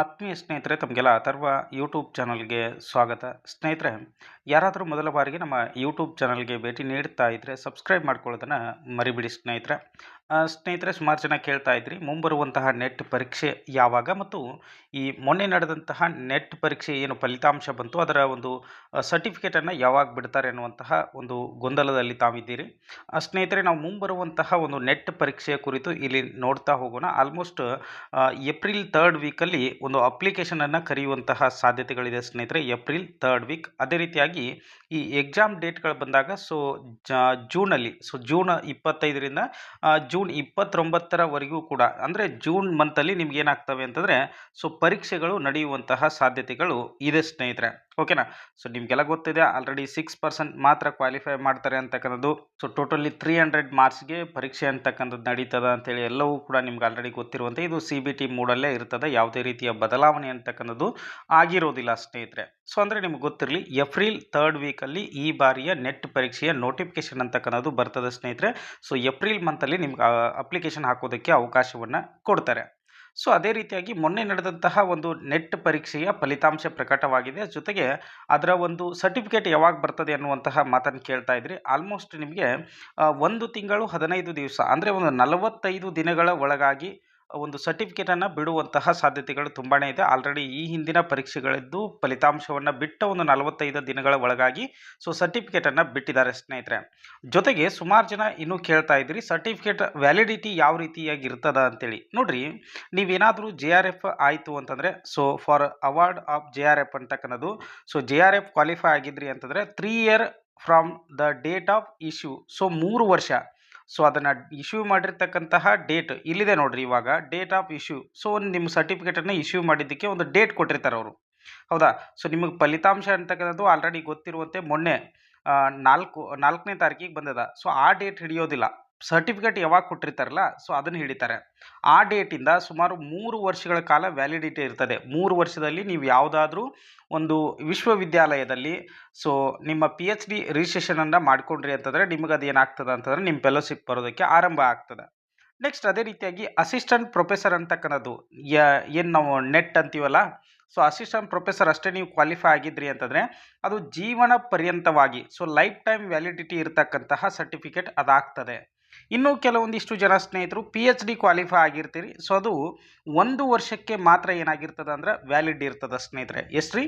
ಆತ್ಮೀಯ ಸ್ನೇಹಿತರೆ, ತಮಗೆಲ್ಲ ಅಥರ್ವ ಯೂಟ್ಯೂಬ್ ಚಾನಲ್ಗೆ ಸ್ವಾಗತ. ಸ್ನೇಹಿತರೆ, ಯಾರಾದರೂ ಮೊದಲ ಬಾರಿಗೆ ನಮ್ಮ ಯೂಟ್ಯೂಬ್ ಚಾನಲ್ಗೆ ಭೇಟಿ ನೀಡ್ತಾ ಇದ್ದರೆ ಸಬ್ಸ್ಕ್ರೈಬ್ ಮಾಡ್ಕೊಳ್ಳೋದನ್ನು ಮರಿಬಿಡಿ ಸ್ನೇಹಿತರೆ. ಸ್ನೇಹಿತರೆ ಸುಮಾರು ಜನ ಕೇಳ್ತಾ ಇದ್ರಿ. ಮುಂಬರುವಂತಹ ನೆಟ್ ಪರೀಕ್ಷೆ ಯಾವಾಗ ಮತ್ತು ಈ ಮೊನ್ನೆ ನಡೆದಂತಹ ನೆಟ್ ಪರೀಕ್ಷೆ ಏನು ಫಲಿತಾಂಶ ಬಂತು ಅದರ ಒಂದು ಸರ್ಟಿಫಿಕೇಟನ್ನು ಯಾವಾಗ ಬಿಡ್ತಾರೆ ಅನ್ನುವಂತಹ ಒಂದು ಗೊಂದಲದಲ್ಲಿ ತಾವಿದ್ದೀರಿ. ಸ್ನೇಹಿತರೆ ನಾವು ಮುಂಬರುವಂತಹ ಒಂದು ನೆಟ್ ಪರೀಕ್ಷೆಯ ಕುರಿತು ಇಲ್ಲಿ ನೋಡ್ತಾ ಹೋಗೋಣ. ಆಲ್ಮೋಸ್ಟ್ ಏಪ್ರಿಲ್ ತರ್ಡ್ ವೀಕಲ್ಲಿ ಒಂದು ಅಪ್ಲಿಕೇಶನನ್ನು ಕರೆಯುವಂತಹ ಸಾಧ್ಯತೆಗಳಿದೆ ಸ್ನೇಹಿತರೆ. April third week. ಅದೇ ರೀತಿಯಾಗಿ ಈ ಎಕ್ಸಾಮ್ ಡೇಟ್ಗಳು ಬಂದಾಗ ಸೊ ಜೂನಲ್ಲಿ ಸೊ ಜೂನ್ ಇಪ್ಪತ್ತೈದರಿಂದ ಆ, ಜೂನ್ ಇಪ್ಪತ್ತೊಂಬತ್ತರವರೆಗೂ ಕೂಡ, ಅಂದರೆ ಜೂನ್ ಮಂತಲ್ಲಿ ನಿಮ್ಗೆ ಏನಾಗ್ತವೆ ಅಂತಂದರೆ, ಸೊ ಪರೀಕ್ಷೆಗಳು ನಡೆಯುವಂತಹ ಸಾಧ್ಯತೆಗಳು ಇದೆ ಸ್ನೇಹಿತರೆ. ಓಕೆನಾ ಸೊ ನಿಮಗೆಲ್ಲ ಗೊತ್ತಿದೆ ಆಲ್ರೆಡಿ ಸಿಕ್ಸ್ ಪರ್ಸೆಂಟ್ ಮಾತ್ರ ಕ್ವಾಲಿಫೈ ಮಾಡ್ತಾರೆ ಅಂತಕ್ಕಂಥದ್ದು. ಸೊ ಟೋಟಲಿ ತ್ರೀ ಹಂಡ್ರೆಡ್ ಮಾರ್ಕ್ಸ್ಗೆ ಪರೀಕ್ಷೆ ಅಂತಕ್ಕಂಥದ್ದು ನಡೀತದೆ ಅಂತೇಳಿ ಎಲ್ಲವೂ ಕೂಡ ನಿಮ್ಗೆ ಆಲ್ರೆಡಿ ಗೊತ್ತಿರುವಂತೆ, ಇದು ಸಿ ಬಿ ಟಿ ಮೂಡಲ್ಲೇ ಇರ್ತದೆ, ಯಾವುದೇ ರೀತಿಯ ಬದಲಾವಣೆ ಅಂತಕ್ಕಂಥದ್ದು ಆಗಿರೋದಿಲ್ಲ ಸ್ನೇಹಿತರೆ. ಸೊ ಅಂದರೆ ನಿಮ್ಗೆ ಗೊತ್ತಿರಲಿ ಏಪ್ರಿಲ್ ತರ್ಡ್ ವೀಕಲ್ಲಿ ಈ ಬಾರಿಯ ನೆಟ್ ಪರೀಕ್ಷೆಯ ನೋಟಿಫಿಕೇಶನ್ ಅಂತಕ್ಕಂಥದ್ದು ಬರ್ತದೆ ಸ್ನೇಹಿತರೆ. ಸೊ ಏಪ್ರಿಲ್ ಮಂತಲ್ಲಿ ನಿಮ್ಗೆ ಅಪ್ಲಿಕೇಶನ್ ಹಾಕೋದಕ್ಕೆ ಅವಕಾಶವನ್ನು ಕೊಡ್ತಾರೆ. ಸೊ ಅದೇ ರೀತಿಯಾಗಿ ಮೊನ್ನೆ ನಡೆದಂತಹ ಒಂದು ನೆಟ್ ಪರೀಕ್ಷೆಯ ಫಲಿತಾಂಶ ಪ್ರಕಟವಾಗಿದೆ. ಜೊತೆಗೆ ಅದರ ಒಂದು ಸರ್ಟಿಫಿಕೇಟ್ ಯಾವಾಗ ಬರ್ತದೆ ಅನ್ನುವಂತಹ ಮಾತನ್ನು ಕೇಳ್ತಾ ಇದ್ರಿ. ಆಲ್ಮೋಸ್ಟ್ ನಿಮಗೆ ಒಂದು ತಿಂಗಳು ಹದಿನೈದು ದಿವಸ, ಅಂದರೆ ಒಂದು ನಲವತ್ತೈದು ದಿನಗಳ ಒಳಗಾಗಿ ಒಂದು ಸರ್ಟಿಫಿಕೇಟನ್ನು ಬಿಡುವಂತಹ ಸಾಧ್ಯತೆಗಳು ತುಂಬಾ ಇದೆ. ಆಲ್ರೆಡಿ ಈ ಹಿಂದಿನ ಪರೀಕ್ಷೆಗಳಿದ್ದು ಫಲಿತಾಂಶವನ್ನು ಬಿಟ್ಟ ಒಂದು ನಲವತ್ತೈದು ದಿನಗಳ ಒಳಗಾಗಿ ಸೊ ಸರ್ಟಿಫಿಕೇಟನ್ನು ಬಿಟ್ಟಿದ್ದಾರೆ ಸ್ನೇಹಿತರೆ. ಜೊತೆಗೆ ಸುಮಾರು ಜನ ಇನ್ನೂ ಕೇಳ್ತಾ ಇದ್ರಿ ಸರ್ಟಿಫಿಕೇಟ್ ವ್ಯಾಲಿಡಿಟಿ ಯಾವ ರೀತಿಯಾಗಿ ಇರ್ತದ ಅಂತೇಳಿ. ನೋಡ್ರಿ, ನೀವೇನಾದರೂ ಜೆ ಆರ್ ಎಫ್ ಆಯಿತು ಅಂತಂದರೆ so for award of J R F ಅಂತಕ್ಕಂಥದ್ದು so J R F qualify ಆಗಿದ್ರಿ ಅಂತಂದರೆ three year from the date of issue so ಮೂರು ವರ್ಷ ಸೊ ಅದನ್ನು ಇಶ್ಯೂ ಮಾಡಿರ್ತಕ್ಕಂತಹ ಡೇಟ್ ಇಲ್ಲಿದೆ ನೋಡಿರಿ ಇವಾಗ ಡೇಟ್ ಆಫ್ ಇಶ್ಯೂ ಸೊ ಒಂದು ನಿಮ್ಮ ಸರ್ಟಿಫಿಕೇಟನ್ನು ಇಶ್ಯೂ ಮಾಡಿದ್ದಕ್ಕೆ ಒಂದು ಡೇಟ್ ಕೊಟ್ಟಿರ್ತಾರೆ ಅವರು. ಹೌದಾ? ಸೊ ನಿಮಗೆ ಫಲಿತಾಂಶ ಅಂತಕ್ಕಂಥದ್ದು ಆಲ್ರೆಡಿ ಗೊತ್ತಿರುವಂತೆ ಮೊನ್ನೆ ನಾಲ್ಕು, ನಾಲ್ಕನೇ ತಾರೀಕಿಗೆ ಬಂದದ. ಸೊ ಆ ಡೇಟ್ ಹಿಡಿಯೋದಿಲ್ಲ. ಸರ್ಟಿಫಿಕೇಟ್ ಯಾವಾಗ ಕೊಟ್ಟಿರ್ತಾರಲ್ಲ ಸೊ ಅದನ್ನು ಹಿಡಿತಾರೆ. ಆ ಡೇಟಿಂದ ಸುಮಾರು ಮೂರು ವರ್ಷಗಳ ಕಾಲ ವ್ಯಾಲಿಡಿಟಿ ಇರ್ತದೆ. ಮೂರು ವರ್ಷದಲ್ಲಿ ನೀವು ಯಾವುದಾದ್ರೂ ಒಂದು ವಿಶ್ವವಿದ್ಯಾಲಯದಲ್ಲಿ ಸೊ ನಿಮ್ಮ ಪಿ ಎಚ್ ಡಿ ರಿಜಿಸ್ಟ್ರೇಷನನ್ನು ಮಾಡಿಕೊಂಡ್ರಿ ಅಂತಂದರೆ ನಿಮಗೆ ಅದು ಏನಾಗ್ತದೆ ಅಂತಂದರೆ ನಿಮ್ಮ ಫೆಲೋಶಿಪ್ ಬರೋದಕ್ಕೆ ಆರಂಭ ಆಗ್ತದೆ. ನೆಕ್ಸ್ಟ್ ಅದೇ ರೀತಿಯಾಗಿ ಅಸಿಸ್ಟೆಂಟ್ ಪ್ರೊಫೆಸರ್ ಅಂತಕ್ಕನ್ನೋದು ಏನು ನಾವು ನೆಟ್ ಅಂತೀವಲ್ಲ ಸೊ ಅಸಿಸ್ಟೆಂಟ್ ಪ್ರೊಫೆಸರ್ ಅಷ್ಟೇ ನೀವು ಕ್ವಾಲಿಫೈ ಆಗಿದ್ರಿ ಅಂತಂದರೆ ಅದು ಜೀವನ ಪರ್ಯಂತವಾಗಿ ಸೊ ಲೈಫ್ ಟೈಮ್ ವ್ಯಾಲಿಡಿಟಿ ಇರತಕ್ಕಂತಹ ಸರ್ಟಿಫಿಕೇಟ್ ಅದಾಗ್ತದೆ. ಇನ್ನು ಕೆಲವೊಂದಿಷ್ಟು ಜನ ಸ್ನೇಹಿತರು ಪಿ ಎಚ್ ಡಿ ಕ್ವಾಲಿಫೈ ಆಗಿರ್ತೀರಿ. ಸೊ ಅದು ಒಂದು ವರ್ಷಕ್ಕೆ ಮಾತ್ರ ಏನಾಗಿರ್ತದೆ ಅಂದ್ರೆ ವ್ಯಾಲಿಡ್ ಇರ್ತದೆ ಸ್ನೇಹಿತರೆ. ಎಷ್ಟ್ರಿ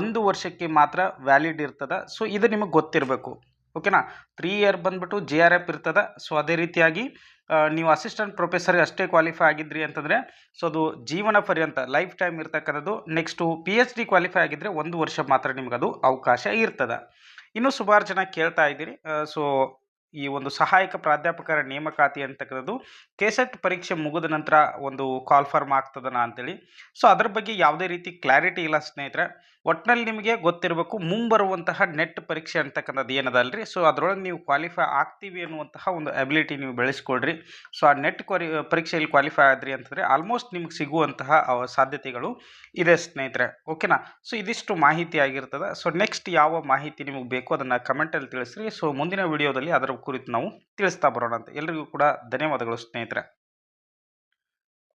ಒಂದು ವರ್ಷಕ್ಕೆ ಮಾತ್ರ ವ್ಯಾಲಿಡ್ ಇರ್ತದೆ. ಸೊ ಇದು ನಿಮಗೆ ಗೊತ್ತಿರಬೇಕು. ಓಕೆನಾ ತ್ರೀ ಇಯರ್ ಬಂದ್ಬಿಟ್ಟು ಜೆ ಆರ್ ಎಫ್ ಇರ್ತದೆ. ಸೊ ಅದೇ ರೀತಿಯಾಗಿ ನೀವು ಅಸಿಸ್ಟೆಂಟ್ ಪ್ರೊಫೆಸರ್ ಅಷ್ಟೇ ಕ್ವಾಲಿಫೈ ಆಗಿದ್ರಿ ಅಂತಂದರೆ ಸೊ ಅದು ಜೀವನ ಪರ್ಯಂತ ಲೈಫ್ ಟೈಮ್ ಇರ್ತಕ್ಕಂಥದ್ದು next P H D qualify ಆಗಿದ್ದರೆ ಒಂದು ವರ್ಷ ಮಾತ್ರ ನಿಮಗದು ಅವಕಾಶ ಇರ್ತದೆ. ಇನ್ನು ಸುಮಾರು ಜನ ಕೇಳ್ತಾ ಇದ್ದೀರಿ. ಸೊ ಈ ಒಂದು ಸಹಾಯಕ ಪ್ರಾಧ್ಯಾಪಕರ ನೇಮಕಾತಿ ಅಂತಕ್ಕಂಥದ್ದು ಕೆಸೆಟ್ ಪರೀಕ್ಷೆ ಮುಗಿದ ನಂತರ ಒಂದು ಕಾಲ್ ಫಾರ್ಮ್ ಆಗ್ತದನ ಅಂತೇಳಿ. ಸೊ ಅದ್ರ ಬಗ್ಗೆ ಯಾವುದೇ ರೀತಿ ಕ್ಲಾರಿಟಿ ಇಲ್ಲ ಸ್ನೇಹಿತರೆ. ಒಟ್ಟಿನಲ್ಲಿ ನಿಮಗೆ ಗೊತ್ತಿರಬೇಕು ಮುಂಬರುವಂತಹ ನೆಟ್ ಪರೀಕ್ಷೆ ಅಂತಕ್ಕಂಥದ್ದು ಏನದಲ್ರಿ? ಸೊ ಅದರೊಳಗೆ ನೀವು ಕ್ವಾಲಿಫೈ ಆಗ್ತೀವಿ ಅನ್ನುವಂತಹ ಒಂದು ಅಬಿಲಿಟಿ ನೀವು ಬೆಳೆಸ್ಕೊಡ್ರಿ ಸೊ ಆ ನೆಟ್ ಕ್ವಾಲಿ ಪರೀಕ್ಷೆಯಲ್ಲಿ ಕ್ವಾಲಿಫೈ ಆದ್ರಿ ಅಂತಂದರೆ ಆಲ್ಮೋಸ್ಟ್ ನಿಮ್ಗೆ ಸಿಗುವಂತಹ ಸಾಧ್ಯತೆಗಳು ಇದೆ ಸ್ನೇಹಿತರೆ. ಓಕೆನಾ ಸೊ ಇದಿಷ್ಟು ಮಾಹಿತಿ ಆಗಿರ್ತದೆ. ಸೊ ನೆಕ್ಸ್ಟ್ ಯಾವ ಮಾಹಿತಿ ನಿಮಗೆ ಬೇಕು ಅದನ್ನು ಕಮೆಂಟಲ್ಲಿ ತಿಳಿಸ್ರಿ. ಸೊ ಮುಂದಿನ ವಿಡಿಯೋದಲ್ಲಿ ಅದರ ಕುರಿತು ನಾವು ತಿಳಿಸ್ತಾ ಬರೋಣ ಅಂತ. ಎಲ್ರಿಗೂ ಕೂಡ ಧನ್ಯವಾದಗಳು ಸ್ನೇಹಿತರೆ.